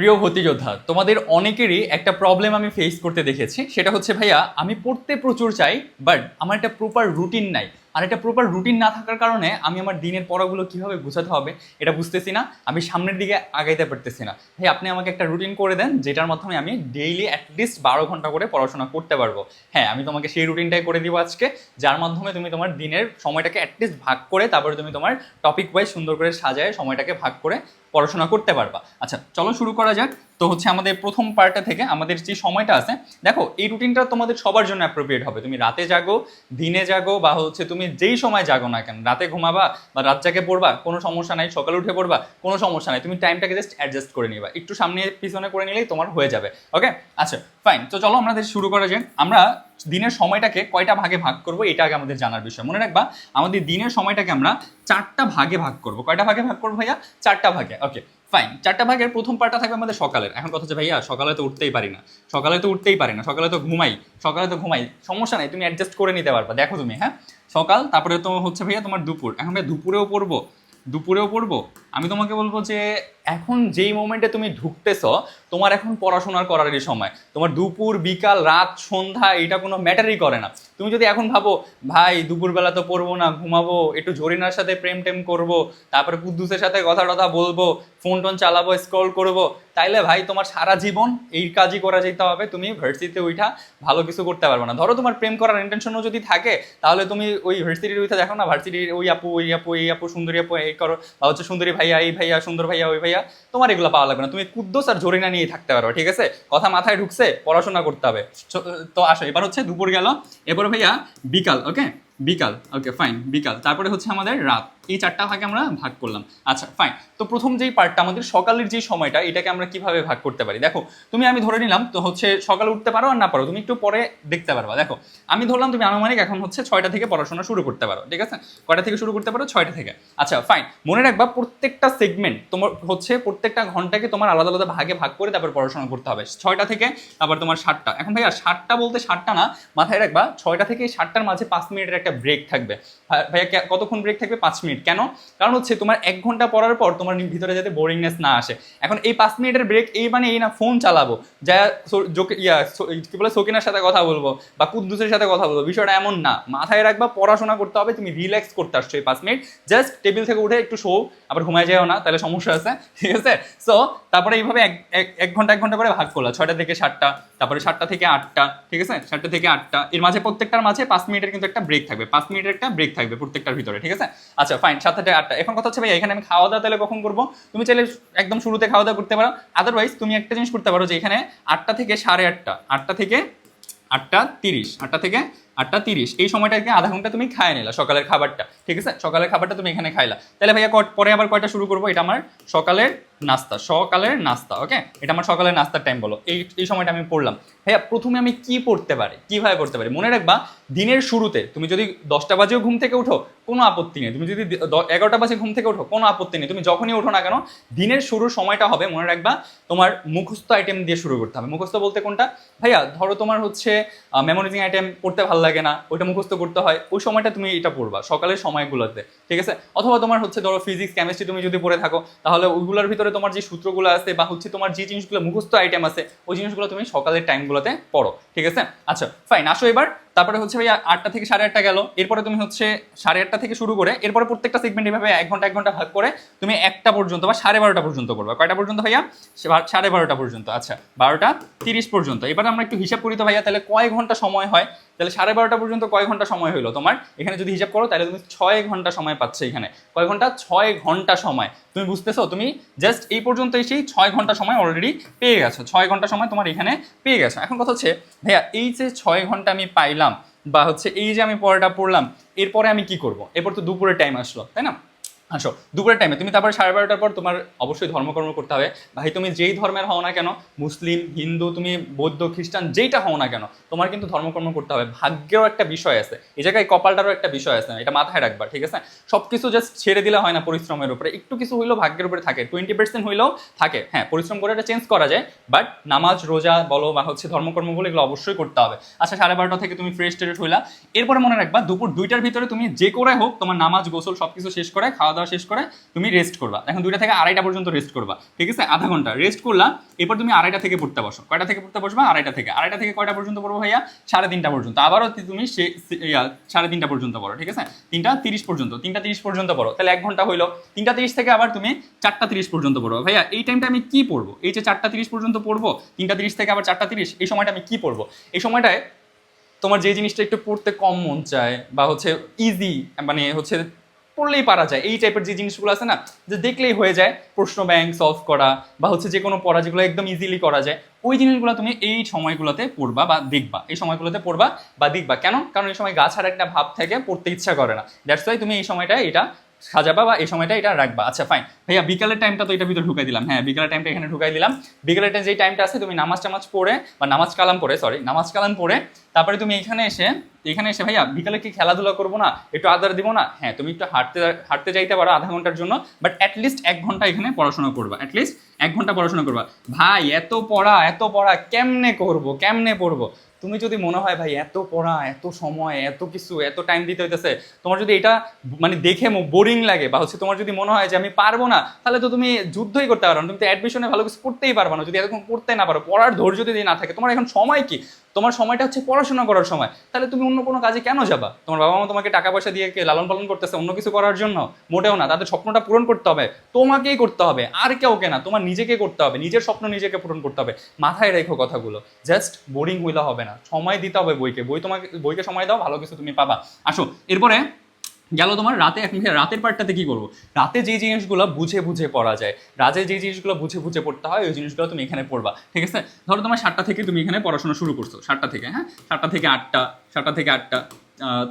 প্রিয় ভর্তিযোদ্ধা তোমাদের অনেকেরই একটা প্রবলেম আমি ফেস করতে দেখেছি। সেটা হচ্ছে, ভাইয়া, আমি পড়তে প্রচুর চাই বাট আমার একটা প্রপার রুটিন নাই। আর একটা প্রপার রুটিন না থাকার কারণে আমি আমার দিনের পড়াগুলো কীভাবে গুছাতে হবে এটা বুঝতেছি না, আমি সামনের দিকে আগাইতে পারতেছি না। ভাই, আপনি আমাকে একটা রুটিন করে দেন যেটার মাধ্যমে আমি ডেইলি অ্যাটলিস্ট বারো ঘণ্টা করে পড়াশোনা করতে পারব। হ্যাঁ আমি তোমাকে সেই রুটিনটাই করে দিব আজকে, যার মাধ্যমে তুমি তোমার দিনের সময়টাকে অ্যাটলিস্ট ভাগ করে তারপরে তুমি তোমার টপিক ওয়াইজ সুন্দর করে সাজায় সময়টাকে ভাগ করে পড়াশোনা করতে পারবা। আচ্ছা চলো শুরু করা যাক। তো হচ্ছে আমাদের প্রথম পার্টটা থেকে আমাদের যে সময়টা আছে, দেখো, এই রুটিনটা তোমাদের সবার জন্য অ্যাপ্রোপ্রিয়েট হবে। তুমি রাতে জাগো, দিনে জাগো, বা হচ্ছে তুমি যেই সময় জাগো না কেন, রাতে ঘুমাবা বা রাত জাগে পড়বা, কোনো সমস্যা নাই, সকালে উঠে পড়বা, কোনো সমস্যা নাই, তুমি টাইমটাকে জাস্ট অ্যাডজাস্ট করে নিবা। একটু সামনে পিছনে করে নিলেই তোমার হয়ে যাবে ওকে আচ্ছা ফাইন তো চলো আমাদের শুরু করা যাক। আমরা দিনের সময়টাকে কয়টা ভাগে ভাগ করব, এটা আগে আমাদের জানার বিষয়। মনে রাখবা, আমাদের দিনের সময়টাকে আমরা চারটা ভাগে ভাগ করব। কয়টা ভাগে ভাগ করব ভাইয়া? চারটা ভাগে ওকে ফাইন চারটা ভাগের প্রথম পার্টটা থাকবে আমাদের সকালের। এখন কথা হচ্ছে, ভাইয়া, সকালে তো উঠতেই পারি না। সকালে তো উঠতেই পারি না। সকালে তো ঘুমাই, সকালে তো ঘুমাই। সমস্যা নাই, তুমি অ্যাডজাস্ট করে নিতে পারবা। দেখো তুমি হ্যাঁ? সকাল, তারপরে তো হচ্ছে, ভাইয়া, তোমার দুপুর। এখন ভাইয়া, দুপুরেও পড়ব? দুপুরেও পড়ব? আমি তোমাকে বলব যে এখন যেই মোমেন্টে তুমি ঢুকতেছ, তোমার এখন পড়াশোনার করারই সময়। তোমার দুপুর, বিকাল, রাত, সন্ধ্যা, এটা কোনো ম্যাটারই করে না। তুমি যদি এখন ভাবো, ভাই, দুপুরবেলা তো পড়ব না, ঘুমাবো, একটু জরিনার সাথে প্রেম টেম করব, তারপরে কুদ্দুসের সাথে কথা টথা বলব ফোন টোন চালাবো স্ক্রল করব, তাইলে ভাই, তোমার সারা জীবন এই কাজই করা যেতে হবে। তুমি ভার্সিটিতে উঠা ভালো কিছু করতে পারবে না। ধরো তোমার প্রেম করার ইন্টেনশনও যদি থাকে, তাহলে তুমি ওই ভার্সিটির উঠে দেখো না, ভার্সিটির ওই আপু ওই আপু, এই আপু, সুন্দরী আপু, এই করো, বা হচ্ছে, সুন্দরী ভাইয়া, এই ভাইয়া, সুন্দর ভাইয়া, ওই ভাইয়া, তোমার এগুলো পাওয়া লাগবে না। তুমি কুদ্দোস আর জরিনা নিয়ে থাকতে পারো, ঠিক আছে? কথা মাথায় ঢুকছে, পড়াশোনা করতে হবে। তো আসো, এবার হচ্ছে দুপুর গেল। এবার ভাইয়া, বিকাল ওকে বিকাল ওকে ফাইন বিকাল। তারপরে হচ্ছে আমাদের রাত। এই চারটা ভাগে আমরা ভাগ করলাম। আচ্ছা ফাইন তো প্রথম যেই পার্টটা আমাদের সকালের যে সময়টা, এটাকে আমরা কীভাবে ভাগ করতে পারি? দেখো, তুমি আমি ধরে নিলাম, তো হচ্ছে সকালে উঠতে পারো আর না পারো, তুমি একটু পরে দেখতে পারবা। দেখো, আমি ধরলাম তুমি আনুমানিক এখন হচ্ছে ছয়টা থেকে পড়াশোনা শুরু করতে পারো, ঠিক আছে? কয়টা থেকে শুরু করতে পারো? ছয়টা থেকে। আচ্ছা ফাইন মনে রাখবা, প্রত্যেকটা সেগমেন্ট তোমার হচ্ছে প্রত্যেকটা ঘন্টাকে তোমার আলাদা আলাদা ভাগে ভাগ করে তারপর পড়াশোনা করতে হবে। ছয়টা থেকে আবার তোমার সাতটা। এখন ভাইয়া, সাতটা বলতে সাতটা না, মাথায় রাখবা, ছয়টা থেকে সাতটার মাঝে পাঁচ মিনিটের একটা ব্রেক থাকবে। ভাই- ভাইয়া কতক্ষণ ব্রেক থাকবে? পাঁচ মিনিট। কেন? কারণ হচ্ছে তোমার এক ঘণ্টা পড়ার পর তোমার ভিতরে যাতে বোরিংনেস না আসে। এখন এই পাঁচ মিনিটের ব্রেক এই মানে এই না ফোন চালাবো। যা ইয়া কি বলে, সকিনার সাথে কথা বলব বা কুদ্দুসের সাথে কথা বলব, বিষয়টা এমন না। মাথায় রাখবা, পড়াশোনা করতে হবে, তুমি রিল্যাক্স করতে আসছো এই পাঁচ মিনিট। জাস্ট টেবিল থেকে উঠে একটু শো, আবার ঘুমায় যাও না, তাহলে সমস্যা আছে, ঠিক আছে? সো তারপরে এইভাবে এক ঘণ্টা এক ঘণ্টা করে ভাগ করলা, ছয়টা থেকে সাতটা, তারপরে সাতটা থেকে আটটা, ঠিক আছে? সাতটা থেকে আটটা, এর মাঝে প্রত্যেকটার মাঝে পাঁচ মিনিটের কিন্তু একটা ব্রেক থাকবে, পাঁচ মিনিটের একটা ব্রেক থাকবে প্রত্যেকটার ভিতরে, ঠিক আছে? আচ্ছা সাতটা থেকে আটটা। এখন কথা হচ্ছে ভাই এখানে আমি খাওয়া দাওয়া তাহলে কখন করব? তুমি চাইলে একদম শুরুতে খাওয়া দাওয়া করতে পারো। আদারওয়াইজ তুমি একটা জিনিস করতে পারো যে, এখানে আটটা থেকে সাড়ে আটটা আটটা থেকে আটটা তিরিশ, আটটা থেকে আটটা তিরিশ। এই সময়টাকে আধা ঘণ্টা তুমি খায় নিলা সকালের খাবারটা, ঠিক আছে? সকালের খাবারটা তুমি এখানে খাইলা। তাহলে ভাইয়া পরে আবার কয়টা শুরু করব? এটা আমার সকালের নাস্তা সকালের নাস্তা, ওকে? এটা আমার সকালের নাস্তার টাইম বলো। এই এই সময়টা আমি পড়লাম। ভাইয়া, প্রথমে আমি কি পড়তে পারি? কীভাবে পড়তে পারি? মনে রাখবা, দিনের শুরুতে তুমি যদি দশটা বাজেও ঘুম থেকে উঠো কোনো আপত্তি নেই। তুমি যদি এগারোটা বাজে ঘুম থেকে উঠো কোনো আপত্তি নেই। তুমি যখনই ওঠো না কেন, দিনের শুরুর সময়টা হবে, মনে রাখবা, তোমার মুখস্থ আইটেম দিয়ে শুরু করতে হবে। মুখস্থ বলতে কোনটা? ভাইয়া, ধরো তোমার হচ্ছে মেমোরাইজিং আইটেম পড়তে ভালো লাগে না, ওইটা মুখস্থ করতে হয়, ওই সময়টা তুমি এটা পড়বা, সকালের সময়গুলোতে, ঠিক আছে? অথবা তোমার হচ্ছে, ধরো ফিজিক্স কেমিস্ট্রি তুমি যদি পড়ে থাকো, তাহলে ওইগুলোর ভিতরে তোমার যে সূত্রগুলো আছে বা হচ্ছে তোমার যে জিনিসগুলো মুখস্থ আইটেম আছে, ওই জিনিসগুলো তুমি সকালের টাইমগুলোতে পড়ো, ঠিক আছে? আচ্ছা ফাইন আসো এবার। তারপরে হচ্ছে ভাই আটটা থেকে সাড়ে আটটা গেল। এরপরে তুমি হচ্ছে সাড়ে আটটা থেকে শুরু করে এরপরে প্রত্যেকটা সেগমেন্ট এভাবে এক ঘণ্টা এক ঘণ্টা ভাগ করে তুমি একটা পর্যন্ত বা সাড়ে বারোটা পর্যন্ত করবে। কয়টা পর্যন্ত ভাইয়া? সাড়ে বারোটা পর্যন্ত। আচ্ছা বারোটা তিরিশ পর্যন্ত। এবার আমরা একটু হিসাব করি তো ভাইয়া, তাহলে কয় ঘণ্টা সময় হয়? তাহলে সাড়ে বারোটা পর্যন্ত কয় ঘণ্টা সময় হলো তোমার? এখানে যদি হিসাব করো, তাহলে তুমি ছয় ঘণ্টা সময় পাচ্ছ এখানে। কয় ঘণ্টা? ছয় ঘণ্টা সময়। তুমি বুঝতেছো? তুমি জাস্ট এই পর্যন্ত এসেই ছয় ঘণ্টা সময় অলরেডি পেয়ে গেছো। ছয় ঘণ্টা সময় তোমার এখানে পেয়ে গেছো। এখন কথা হচ্ছে, ভাইয়া, এই যে ছয় ঘণ্টা আমি পাইলাম, বা হচ্ছে এই যে আমি পড়াটা পড়লাম, এরপরে আমি কি করব? এরপর তো দুপুরের টাইম আসলো, তাই না? আসো, দুপুরের টাইমে তুমি তারপর সাড়ে বারোটার পর তোমার অবশ্যই ধর্মকর্ম করতে হবে। ভাই, তুমি যেই ধর্মের হও না কেন, মুসলিম, হিন্দু, তুমি বৌদ্ধ, খ্রিস্টান, যেইটা হও না কেন, তোমার কিন্তু ধর্মকর্ম করতে হবে। ভাগ্যেও একটা বিষয় আছে। এই জায়গায় কপালটারও একটা বিষয় আছে, এটা মাথায় রাখবা, ঠিক আছে? সব কিছু জাস্ট ছেড়ে দিলে হয় না পরিশ্রমের উপরে। একটু কিছু হইলেও ভাগ্যের উপরে থাকে টোয়েন্টি পার্সেন্ট হইলেও থাকে। হ্যাঁ পরিশ্রম করে এটা চেঞ্জ করা যায় বাট নামাজ, রোজা বলো বা হচ্ছে ধর্মকর্ম বলো এগুলো অবশ্যই করতে হবে। আচ্ছা সাড়ে বারোটা থেকে তুমি ফ্রেশ ট্রেশ হইলা। এরপরে মনে রাখবা, দুপুর দুইটার ভিতরে তুমি যে করে হোক, তোমার নামাজ, গোসল সব কিছু শেষ করে খাওয়া দাওয়া শেষ করে তুমি রেস্ট করবা। এখন দুইটা থেকে আড়াইটা পর্যন্ত রেস্ট করবা। ঠিক আছে? আধা ঘণ্টা। রেস্ট করলা এরপর তুমি আড়াইটা থেকে পড়তে বসো। কয়টা থেকে পড়তে বসবা? আড়াইটা থেকে। আড়াইটা থেকে কয়টা পর্যন্ত পড়ব ভাইয়া? সাড়ে তিনটা পর্যন্ত। আবারও তুমি সে- সাড়ে তিনটা পর্যন্ত পড়ো, ঠিক আছে? তিনটা তিরিশ পর্যন্ত। তিনটা তিরিশ পর্যন্ত পড়ো। তাহলে এক ঘণ্টা হইল। তিনটা তিরিশ থেকে আবার তুমি চারটা তিরিশ পর্যন্ত পড়ব। ভাইয়া, এই টাইমটা আমি কি পড়ব? এই যে চারটা তিরিশ পর্যন্ত পড়ব, তিনটা তিরিশ থেকে আবার চারটা তিরিশ, এই সময়টা আমি কি পড়ব? এই সময়টায় তোমার যে জিনিসটা একটু পড়তে কম মন চায় বা হচ্ছে ইজি মানে হচ্ছে পড়লেই পারা যায়। এই টাইপের যে জিনিসগুলো আছে না, যে দেখলেই হয়ে যায়, প্রশ্ন ব্যাংক সলভ করা বা হচ্ছে যে কোনো পড়া যেগুলো একদম ইজিলি করা যায়, ওই জিনিসগুলো তুমি এই সময়গুলোতে পড়বা বা দেখবা। এই সময়গুলোতে পড়বা বা দেখবা। কেন? কারণ এই সময় গাছার একটা ভাব থাকে, পড়তে ইচ্ছা করে না। দ্যাটস ওয়াই তুমি এই সময়টা এটা সাজাবা বা এই সময়টা এটা রাখবা। আচ্ছা ফাইন ভাইয়া, বিকালের টাইমটা তো এটা ভিতরে ঢুকাই দিলাম। হ্যাঁ বিকালের টাইমটা এখানে ঢুকাই দিলাম। বিকালের টাইম যে টাইমটা আছে, তুমি নামাজ টামাজ পড়ে, বা নামাজ কালাম পড়ে সরি নামাজ কালাম পড়ে, তারপরে তুমি এখানে এসে এখানে এসে, ভাইয়া, বিকালে কি খেলাধুলা করব না? একটু আদার দিব না? হ্যাঁ তুমি একটু হাঁটতে হাঁটতে যাইতে পারো আধা ঘণ্টার জন্য বাট অ্যাটলিস্ট এক ঘণ্টা এখানে পড়াশোনা করবা। অ্যাটলিস্ট এক ঘণ্টা পড়াশোনা করবা। ভাই, এত পড়া এত পড়া, কেমনে করব, কেমনে পড়ব? তুমি যদি মনে হয়, ভাই, এত পড়া, এত সময়, এত কিছু, এত টাইম দিতে হইতেছে, তোমার যদি এটা মানে দেখে বোরিং লাগে বা হচ্ছে তোমার যদি মনে হয় যে আমি পারব না, তাহলে তো তুমি যুদ্ধই করতে পারো না। তুমি তো অ্যাডমিশনে ভালো কিছু পড়তেই পারব না। যদি এরকম পড়তে না পারো, পড়ার ধৈর্য যদি না থাকে, তোমার এখন সময় কি? তোমার সময়টা হচ্ছে পড়াশোনা করার সময়। তাহলে তুমি অন্য কোনো কাজে কেন যাবা? তোমার বাবা মা তোমাকে টাকা পয়সা দিয়ে লালন পালন করতেছে, অন্য কিছু করার জন্য? মোটেও না, তাদের স্বপ্নটা পূরণ করতে হবে। তোমাকেই করতে হবে, আর কেউ কে না, তোমার নিজেকে করতে হবে, নিজের স্বপ্ন নিজেকে পূরণ করতে হবে। মাথায় রেখো কথাগুলো। জাস্ট বোরিং হইলে হবে না, সময় দিতে হবে বইকে। বই তোমাকে, বইকে সময় দাও, ভালো কিছু তুমি পাবা। আসো, এরপরে গেল তোমার রাতে এখন রাতের পার্টটাতে কি করব? রাতে যে জিনিসগুলো বুঝে বুঝে পড়া যায়, রাতে যে জিনিসগুলো বুঝে বুঝে পড়তে হয়, ওই জিনিসগুলো তুমি এখানে পড়বা, ঠিক আছে? ধরো তোমার সাতটা থেকে তুমি এখানে পড়াশোনা শুরু করছ, সাতটা থেকে হ্যাঁ? সাতটা থেকে আটটা, সাতটা থেকে আটটা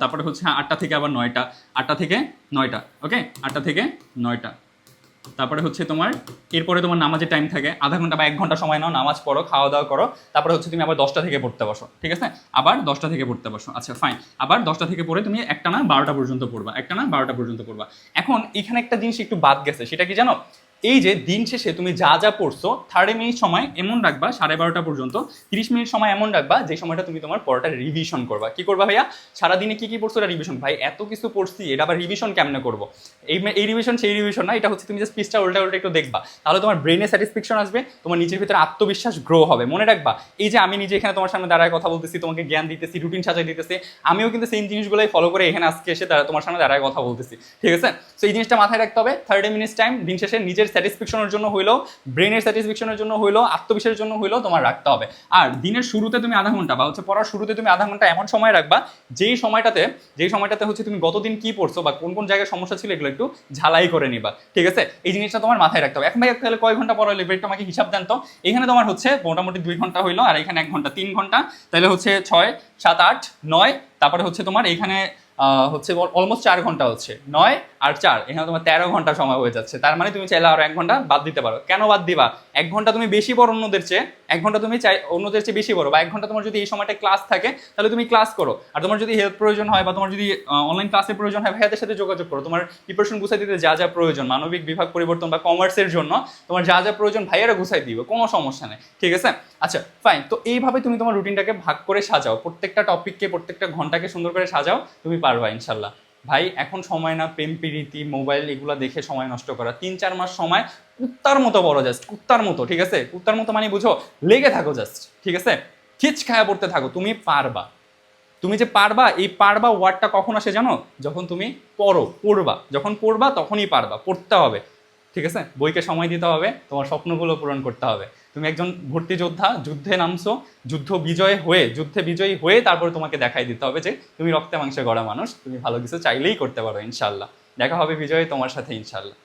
তারপরে হচ্ছে আটটা থেকে আবার নয়টা, আটটা থেকে নয়টা ওকে আটটা থেকে নয়টা। তারপরে হচ্ছে তোমার, এরপরে তোমার নামাজের টাইম থাকে, আধা ঘণ্টা বা এক ঘণ্টা সময় নাও, নামাজ পড়ো খাওয়া দাওয়া করো, তারপরে হচ্ছে তুমি আবার দশটা থেকে পড়তে বসো, ঠিক আছে? আবার দশটা থেকে পড়তে বসো আচ্ছা ফাইন আবার দশটা থেকে পড়ে তুমি একটা না বারোটা পর্যন্ত পড়বা, একটা না বারোটা পর্যন্ত পড়বা। এখন এখানে একটা জিনিস একটু বাদ গেছে, সেটা কি জানো? এই যে দিন শেষে তুমি যা যা পড়ছো থার্টি মিনিট সময় এমন রাখবা, সাড়ে বারোটা পর্যন্ত, তিরিশ মিনিট সময় এমন রাখবা, যে সময়টা তুমি তোমার পড়াটা রিভিশন করবা। কি করবা ভাইয়া? সারাদিনে কি কি পড়ছো এটা রিভিশন ভাই, এত কিছু পড়ছি, এটা আবার রিভিশন কেমনে করব? এই এই রিভিশন সেই রিভিশন না, এটা হচ্ছে তুমি জাস্ট পিসটা উল্টা উল্টা একটু দেখবা। তাহলে তোমার ব্রেনে স্যাটিসফ্যাকশন আসবে, তোমার নিজের ভিতরে আত্মবিশ্বাস গ্রো হবে। মনে রাখবা, এই যে আমি নিজে এখানে তোমার সামনে দাঁড়ায় কথা বলতেছি, তোমাকে জ্ঞান দিতেছি রুটিন সাজাই দিতেছি, আমিও কিন্তু সেই জিনিসগুলোই ফলো করে এখানে আজকে এসে তোমার সামনে দাঁড়ায় কথা বলতেছি। ঠিক আছে? তো এই জিনিসটা মাথায় রাখতে হবে। থার্টি মিনিটস টাইম দিন শেষে নিজের স্যাটিসফ্যাকশনের জন্য হইল ব্রেনের স্যাটিসফ্যাকশনের জন্য হইল, আত্মবিশ্বাসের জন্য হইল তোমার রাখতে হবে। আর দিনের শুরুতে তুমি আধা ঘণ্টা বা হচ্ছে পড়ার শুরুতে তুমি আধা ঘণ্টা এমন সময় রাখবা, যেই সময়টাতে যেই সময়টাতে হচ্ছে তুমি গতদিন কি পড়ছো বা কোন কোন জায়গায় সমস্যা ছিল এগুলো একটু ঝালাই করে নিবা, ঠিক আছে? এই জিনিসটা তোমার মাথায় রাখতে হবে। এখন ভাই, তাহলে কয় ঘণ্টা পড়া হইল একটু আমাকে হিসাব দেন তো? এখানে তোমার হচ্ছে মোটামুটি দুই ঘণ্টা হইল, আর এখানে এক ঘণ্টা, তিন ঘণ্টা, তাহলে হচ্ছে ছয়, সাত, আট, নয়, তারপরে হচ্ছে তোমার এখানে হচ্ছে অলমোস্ট চার ঘণ্টা হচ্ছে। নয় আর চার, এখানে তোমার তেরো ঘণ্টা সময় হয়ে যাচ্ছে। তার মানে তুমি চাইলে আরও এক ঘণ্টা বাদ দিতে পারো। কেন বাদ দিবা? এক ঘণ্টা তুমি বেশি পড়ো অন্যদের চেয়ে, এক ঘণ্টা তুমি চাই অন্যদের চেয়ে বেশি পড়ো। বা এক ঘণ্টা তোমার যদি এই সময়টা ক্লাস থাকে, তাহলে তুমি ক্লাস করো। আর তোমার যদি হেল্প প্রয়োজন হয় বা তোমার যদি অনলাইন ক্লাসের প্রয়োজন হয়, ভাইয়াদের সাথে যোগাযোগ করো। তোমার প্রিপারেশন গুছাই দিতে যা যা প্রয়োজন, মানবিক বিভাগ পরিবর্তন বা কমার্সের জন্য তোমার যা যা প্রয়োজন ভাইয়ারা গুছাই দিবে, কোনো সমস্যা নেই। ঠিক আছে? আচ্ছা ফাইন তো এইভাবে তুমি তোমার রুটিনটাকে ভাগ করে সাজাও। প্রত্যেকটা টপিককে প্রত্যেকটা ঘন্টাকে সুন্দর করে সাজাও। তুমি পারবা ইনশাল্লাহ। ভাই, এখন সময় না, প্রেম, প্রীতি, মোবাইল এগুলো দেখে সময় নষ্ট করা। তিন, চার মাস সময় কুত্তার মতো বড় জাস্ট কুত্তার মতো, ঠিক আছে? কুত্তার মতো মানে বুঝো, লেগে থাকো জাস্ট ঠিক আছে? খিচ খায়া পড়তে থাকো, তুমি পারবা। তুমি যে পারবা, এই পারবা ওয়ার্ডটা কখন আসে জানো? যখন তুমি পড়ো, পড়বা। যখন পড়বা, তখনই পারবা, পড়তে হবে। ঠিক আছে? বইকে সময় দিতে হবে, তোমার স্বপ্নগুলো পূরণ করতে হবে। তুমি একজন ভর্তি যোদ্ধা যুদ্ধে নামছো, যুদ্ধ বিজয় হয়ে, যুদ্ধে বিজয়ী হয়ে তারপরে তোমাকে দেখাই দিতে হবে যে তুমি রক্তে মাংসে গড়া মানুষ, তুমি ভালো কিছু চাইলেই করতে পারো ইনশাল্লাহ দেখা হবে বিজয় তোমার সাথে ইনশাল্লাহ